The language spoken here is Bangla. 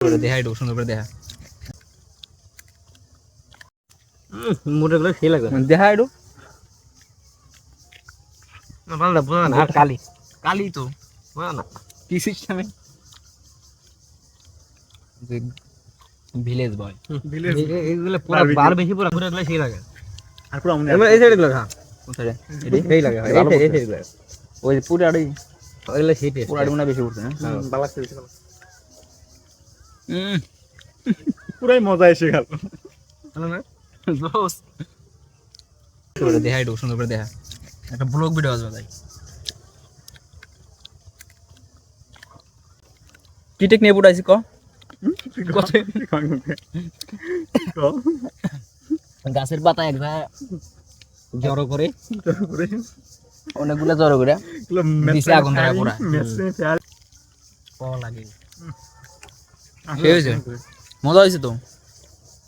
করে দেখা একটু সুন্দর করে দেখা মোটে গুলো সেই লাগে দেখা একটু ভালো বোঝা না। আর কালি। কালি তো বোঝা না। কি সিস্টেমে ভিলেজ বয় এই- পুরো বার বেশি পুরো পুরো গুলো সেই লাগে। আর পুরো এই সাইডগুলো খা কোথায় সেই এই ভালো এই বলছে। side ওই পুরো আড়ি ওইগুলো সেই পুরো আড়ি মনে বেশি উঠছে না ভালো লাগছে। হুম পুরাই মজা এসে গেল। দেখা একটু সুন্দর করে দেখা। একটা ব্লগ ভিডিও আসবে তাই। কি টেকনিক উঠাইছি ক? গাছের পাতা এক জায়গায় জড়ো করে। অনেকগুলো জড়ো করে। দিছে আগুন ধরা পুরা। লাগে? মজা হয়েছে তো।